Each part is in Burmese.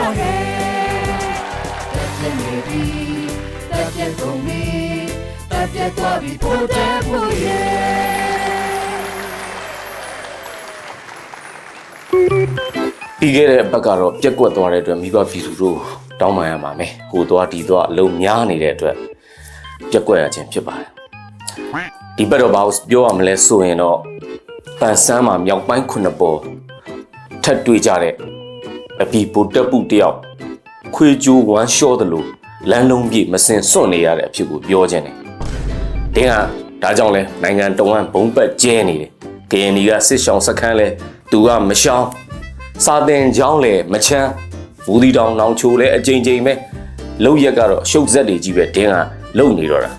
တော့ဟဲ့တက်ပြနေပြီတက်ပြကုန်ပြီတက်ပြသွားပြီဖို့တဲ့ဖို့ရဲ့ပြီးခဲ့တဲ့ဘက်ကတော့ပြက်ကွက်သွားတဲ့အတွက်မိဘပြည်သူတို့တောင်းပန်ရမှာမယ်ဟိုသွားဒီသွားအလုံးများနေတဲ့အတွက်ပြက်ကွက်ရခြင်းဖြစ်ပါတယ်ဒီဘက်တော့ဘာလို့ပြောရမလဲဆိုရင်တော့ပန်ဆန်းမှာမြောက်ပိုင်းခုနှစ်ပေါ်ထပ်တွေ့ကြတဲ့ အပီပိုတက်ပုတယောက်ခွေကြိုးဝမ်းလျှောတယ်လို့လမ်းလုံးပြည့်မစင်စွန့်နေရတဲ့အဖြစ်ကိုပြောခြင်းတယ်တင်းကဒါကြောင့်လဲနိုင်ငံတော်ဝန်ဘုံပတ်ကျဲနေတယ် KND ကစစ်ဆောင်စခန်းလဲသူကမရှောင်းစာတင်ကြောင်းလည်းမချမ်းဘူးဒီတောင်နောင်ချိုလည်းအကြိမ်ကြိမ်ပဲလောက်ရက်ကတော့ရှုပ်ဆက်တွေကြီးပဲတင်းကလုံနေတော့တာ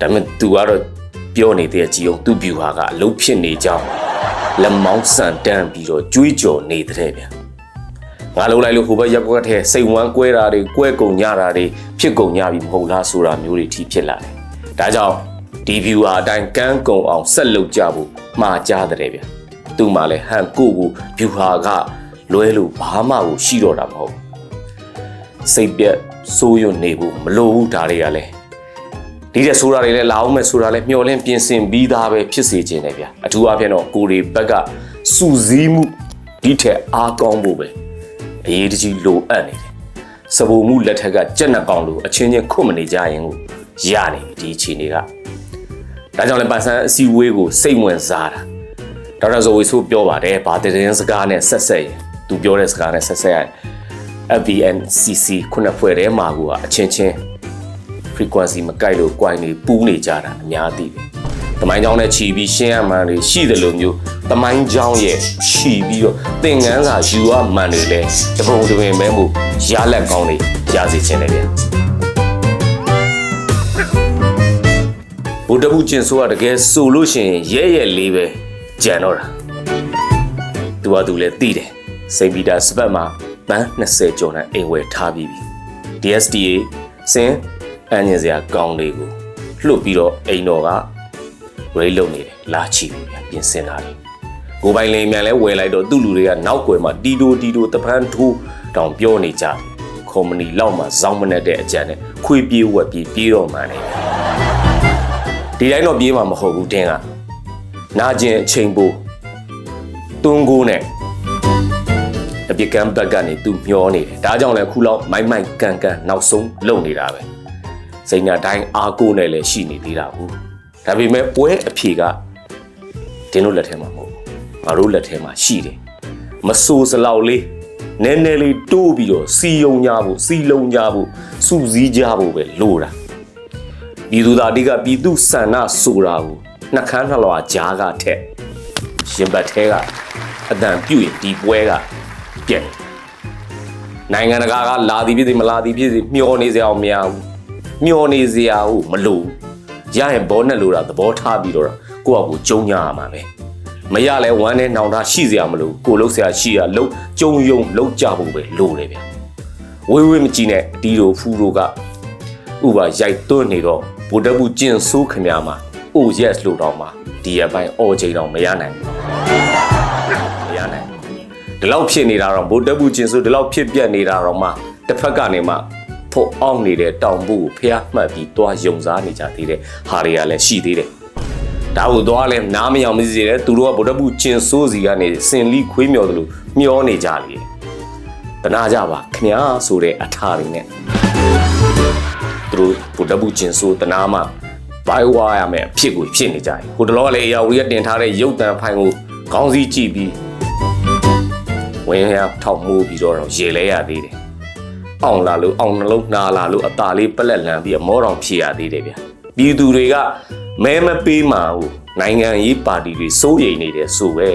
ဒါပေမဲ့ तू ကတော့ပြောနေတဲ့ကြည်အောင်သူ့ view ဟာကအလုံးဖြစ်နေကြောင်းလက်မောင်းဆန်တန်းပြီးတော့ကြွေးကြော်နေတဲ့ဗျ ငါလုံးလိုက်လို့ဟိုဘက်ရက်ကွက်ထဲစိတ်ဝမ်းကွဲတာတွေကွဲကုန်ညတာတွေဖြစ်ကုန်ညပြီမဟုတ်လားဆိုတာမျိုးတွေထိဖြစ်လာတယ်ဒါကြောင့်ဒီ view ဟာအတိုင်းကန်းကုံအောင်ဆက်လုပ်ကြဖို့မှာကြားတဲ့ဗျသူ့မှာလည်းဟန်ကိုကိုဗျူဟာကလွဲလို့ဘာမှကိုရှိတော့တာမဟုတ်စိတ်ပြက်စိုးရွံ့နေဖို့မလိုဘူးဒါတွေကလည်းဒီတဲ့ဆိုတာတွေလည်းလာအောင်မဲ့ဆိုတာလည်းမျောလင်းပြင်ဆင်ပြီးသားပဲဖြစ်စေခြင်းတယ်ဗျအထူးအဖြင့်တော့ကိုရီဘက်ကစူစည်းမှုဒီထက်အားကောင်းဖို့ပဲ အရေးတကြီးလိုအပ်နေတယ်စပူမှုလက်ထက်ကကြက်နှက်ကောင်လို့အချင်းချင်းခွတ်မနေကြရင်ကိုရနေပြီဒီအချိန်တွေကဒါကြောင့်လည်းပန်ဆန်းအစည်းအဝေးကိုစိတ်ဝင်စားတာဒေါက်တာဇိုဝီဆိုပြောပါတယ်ဗာတည်င်းစကားနဲ့ဆက်ဆက်ရင်သူပြောတဲ့စကားနဲ့ဆက်ဆက်ရင် FVNCC ခုနှစ်ဖွဲ့ထဲမှာကအချင်းချင်း frequency မကိုက်လို့ quite နေပူးနေကြတာအများသိတယ်။ တမိုင်းချောင်းနဲ့ခြီးပြီးရှင်းရမှန်တွေရှိတယ်လို့မျိုးတမိုင်းချောင်းရဲ့ခြီးပြီးတော့သင်ငန်းစာယူရမှန်တွေလဲတပုံတပင်ပဲမို့ရလက်ကောင်းတွေရစေခြင်းလေဗျာ။ဘုဒ္ဓဘုကျင်ဆိုကတကယ်ဆိုလို့ရှိရင်ရဲရဲလေးပဲကြံတော့တာ။ तू ကသူလည်းသိတယ်။စိန်ပီတာစပတ်မှာပန်း20ကျော်နဲ့အိမ်ဝယ်ထားပြီးပြီ။ DSTA စင်အန်ညင်စရာကောင်းလေးကိုလှုပ်ပြီးတော့အိမ်တော်က ရိတ်လုံနေတယ်လာချီပြီဗျပြင်ဆင်တာလေကိုပိုင်လင်မြန်လဲဝယ်လိုက်တော့သူ့လူတွေကနောက်ွယ်မှာတီတိုတီတိုတပန်းထိုးတောင်ပြောနေကြတယ်ကွန်မဏီလောက်မှာဇောင်းမနဲ့တဲ့အကြံနဲ့ခွေးပြေးဝက်ပြေးပြေးတော့မှန်းနေဒီတိုင်းတော့ပြေးမှာမဟုတ်ဘူးတင်းကနာကျင်အချိန်ပိုးတွန်းကိုနဲ့အပြစ်ကမ်းဘက်ကနေသူမျောနေတယ်ဒါကြောင့်လဲခုလောက်မိုက်မိုက်ကန်ကန်နောက်ဆုံးလုံနေတာပဲစိညာတိုင်းအားကိုနဲ့လည်းရှိနေသေးတာဘူး ဒါပေမဲ့ပွဲအဖြေကတင်းတို့လက်ထဲမှာမဟုတ်ဘူးငါတို့လက်ထဲမှာရှိတယ်မဆိုးစလောက်လေးနည်းနည်းလေးတိုးပြီးတော့စီယုံကြဖို့စီလုံးကြဖို့စူစည်းကြဖို့ပဲလိုတာပြည်သူသားတိကပြည်သူဆန္ဒဆိုတာကိုနှကန်းနှလွာကြားကထက်ရှင်ဘတ်ထဲကအတန်ပြုတ်ရင်ဒီပွဲကပြက်နိုင်ငံတကာကလာသည်ဖြစ်စေမလာသည်ဖြစ်စေမျောနေစရာမများဘူးမျောနေစရာကိုမလို ရရင်ဘောနဲ့လိုတာသဘောထားပြီးတော့ကိုယ့်အကူကျုံညာရမှာပဲမရလဲဝမ်းနဲ့နှောင်ထားရှိစရာမလိုကိုလှုပ်စရာရှိရလှုပ်ကျုံယုံလှုပ်ကြဖို့ပဲလိုတယ်ဗျဝေးဝေးမကြည့်နဲ့ဒီလိုဖူတို့ကဥပါရိုက်သွင်းနေတော့ဗိုလ်တပ်ဘူးကျင်ဆိုးခမများမှာ oh yes လို့တော့မှာဒီအပိုင်းအော်ချိန်တော့မရနိုင်ဘူးမရနိုင်ဘူးဒီလောက်ဖြစ်နေတာတော့ဗိုလ်တပ်ဘူးကျင်ဆိုးဒီလောက်ဖြစ်ပြက်နေတာတော့မှတစ်ဖက်ကနေမှ ဖို့အောင်နေတဲ့တောင်ဘူးကိုဖျားမှတ်ပြီးတွားယုံစားနေကြသေးတယ်ဟာတွေကလည်းရှိသေးတယ်ဒါကိုသွားလဲနားမယောင်မစီတယ်သူတို့ကဗိုလ်တပ်ဘူးကျင်ဆိုးစီကနေစင်လီခွေးမြော်တယ်လို့မျောနေကြလေတနာကြပါခမားဆိုတဲ့အထာတွေနဲ့သူတို့ဗိုလ်တပ်ဘူးကျင်ဆိုးတနာမှဘိုင်ဝါရမယ်အဖြစ်ကိုဖြစ်နေကြတယ်ဟိုတလောကလည်းအရာဝီကတင်ထားတဲ့ရုပ်တံဖိုင်ကိုခေါင်းစည်းကြည့်ပြီးဝင်ရထောက်မှုပြီးတော့ရေလဲရသေးတယ် အောင်လာလို့အောင်နှလုံးနာလာလို့အตาလေးပလက်လန်ပြီးမောတော်ဖြစ်ရသေးတယ်ဗျပြည်သူတွေကမဲမပေးမှာဟုနိုင်ငံရေးပါတီတွေစိုးရိမ်နေတယ်ဆိုပဲ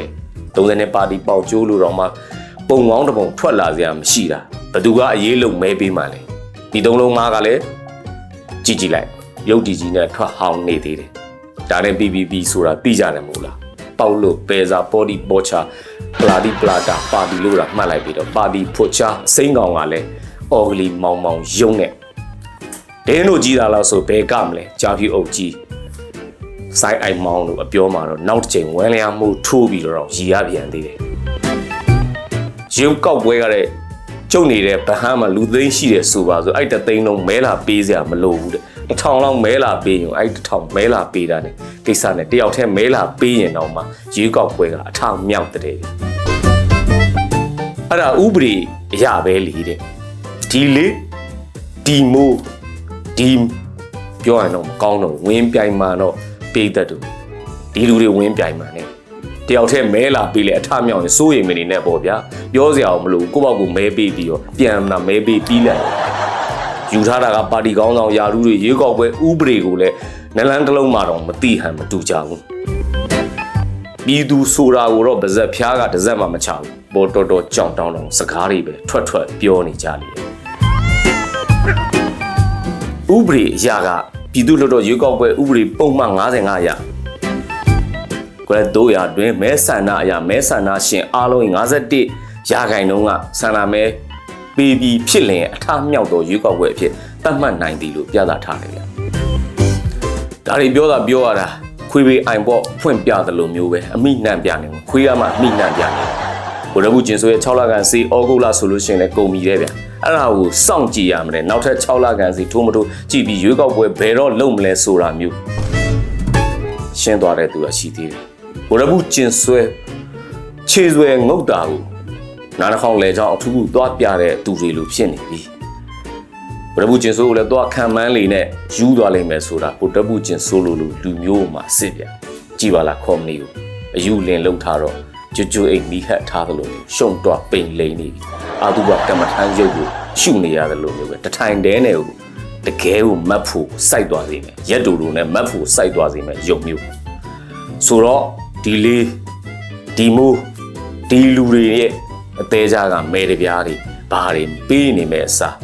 30နဲ့ပါတီပေါက်ကျိုးလို့တော့မှပုံကောင်းတစ်ပုံထွက်လာစရာမရှိတာဘသူကအရေးလုံးမဲပေးမှလဲဒီသုံးလုံးငါးကလည်းကြည့်ကြည့်လိုက်ရုပ်တည်ကြီးနဲ့ထွက်ဟောင်းနေသေးတယ်ဒါနဲ့ PPP ဆိုတာသိကြတယ်မို့လားပေါက်လို့ပေစာပေါ်ဒီပေါ်ချာပလာဒီပလာတာပါတီလို့တာမှတ်လိုက်ပြီးတော့ပါတီဖွတ်ချာစိမ့်ကောင်ကလည်း အော်ဂလီမောင်မောင်ယုံနဲ့ဒင်းတို့ကြီးတာလို့ဆိုဘယ်ကမလဲကြာဖြူအုပ်ကြီးစိုင်းအိုင်မောင်တို့အပြောမှာတော့နောက်တစ်ချိန်ဝဲလျားမှုထိုးပြီးတော့ရီရပြန်သေးတယ်ရုပ်ကောက်ပွဲကတဲ့ကျုပ်နေတဲ့ဗဟန်းမှာလူသိန်းရှိတယ်ဆိုပါဆိုအဲ့တသိန်းလုံးမဲလာပေးစရာမလိုဘူးတဲ့တစ်ထောင်လောက်မဲလာပေးရင်အဲ့တစ်ထောင်မဲလာပေးတာ ਨੇ ကိစ္စနဲ့တယောက်တည်းမဲလာပေးရင်တော့မှရွေးကောက်ပွဲကအထောင်မြောက်တဲ့တဲ့အဲ့ဒါဥပဒေအရာပဲလीတဲ့ ဒီလေဒီမိုဒီပြောရရင်တော့မကောင်းတော့ဘူးဝင်းပြိုင်မှာတော့ပေးတတ်တူဒီလူတွေဝင်းပြိုင်မှာ ਨੇ တယောက်တည်းမဲလာပေးလေအထမြောက်ရင်စိုးရိမ်မနေနဲ့ပေါ့ဗျာပြောစရာအောင်မလို့ကိုယ့်ဘောက်ကိုမဲပေးပြီးတော့ပြန်လာမဲပေးပြီးလိုက်ယူထားတာကပါတီကောင်းဆောင်ယာရုတွေရေကောက်ပွဲဥပဒေကိုလည်းနလန်းတစ်လုံးမှတော့မတိဟန်မတူကြဘူးပြည်သူဆိုတာကိုတော့ပါဇက်ဖျားကတစ်စက်မှမချဘူးပေါ်တော်တော်ကြောင်တောင်းတောင်းစကားတွေပဲထွက်ထွက်ပြောနေကြလေ ဥပဒေအရာကပြည်သူ့လွှတ်တော်ရေကောက်ပွဲဥပဒေပုံမှန်55ရာကွယ်တို့ရတွင်မဲဆန္ဒအရာမဲဆန္ဒရှင်အားလုံး51ရာခိုင်နှုန်းကဆန္ဒမဲပေးပြီးဖြစ်လင်အထမြောက်သောရွေးကောက်ပွဲအဖြစ်သတ်မှတ်နိုင်သည်လို့ပြသထားတယ်ဗျ။ဒါတွေပြောတာပြောရတာခွေးပေးအိုင်ပေါ့ဖွင့်ပြသလိုမျိုးပဲအမိနှံ့ပြနေမှာခွေးရမှအမိနှံ့ပြနေ ဘုရဘူးကျင်ဆိုရဲ့6လကန်စီဩဂုတ်လဆိုလို့ရှိရင်လည်းကုန်ပြီတဲ့ဗျ။အဲ့ဒါကိုစောင့်ကြည့်ရမယ်နောက်ထပ်6လကန်စီထိုးမထိုးကြည့်ပြီးရွေးကောက်ပွဲဘယ်တော့လုပ်မလဲဆိုတာမျိုးရှင်းသွားတဲ့သူကရှိသေးတယ်။ဘရဘူးကျင်ဆွဲခြေဆွဲငုတ်တာကိုနားနှာခေါင်းလဲချောင်းအထူးထူးသွားပြတဲ့သူတွေလိုဖြစ်နေပြီဘရဘူးကျင်ဆိုးကိုလည်းသွားခံမှန်းလေနဲ့ယူသွားလိမ့်မယ်ဆိုတာဘုတဘူးကျင်ဆိုးလိုလိုလူမျိုးမှာစစ်ပြကြည်ပါလားခေါမနီကိုအယူလင်လှုပ်ထားတော့ ကျွတ်ကျွတ်အိမ်မိဟတ်ထားသလိုမျိုးရှုံတော့ပိန်လိန်နေပြီအာသူကကမ္မထမ်းရုပ်ကိုရှုနေရတယ်လို့မျိုးပဲတထိုင်တဲနဲ့ကိုတကယ်ကိုမတ်ဖို့စိုက်သွားစေမယ်ရက်တူတူနဲ့မတ်ဖို့စိုက်သွားစေမယ်ရုပ်မျိုးဆိုတော့ဒီလေးဒီမိုးဒီလူတွေရဲ့အသေးစားကမဲတပြားတွေဘာတွေပေးနေမဲ့အစား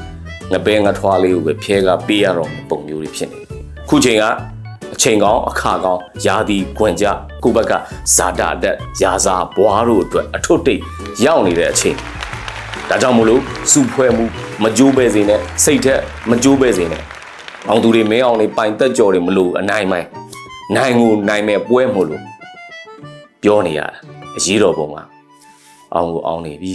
ငပဲငထွားလေးကိုပဲဖျဲကပေးရတော့မယ့်ပုံမျိုးတွေဖြစ်နေတယ်ခုချိန်က အချိန်ကောင်းအခါကောင်းယာဒီခွင်ကြကိုယ့်ဘက်ကဇာတာတက်ယာစာဘွားတို့အတွက်အထွတ်တိတ်ရောက်နေတဲ့အချိန်ဒါကြောင့်မို့လို့စုဖွဲ့မှုမကြိုးပဲစေနဲ့စိတ်ထက်မကြိုးပဲစေနဲ့အောင်သူတွေမင်းအောင်တွေပိုင်တက်ကြော်တွေမလို့အနိုင်မိုင်းနိုင်ကိုနိုင်မဲ့ပွဲမို့လို့ပြောနေရတာအရေးတော်ပုံမှာအောင်ကိုအောင်နေပြီ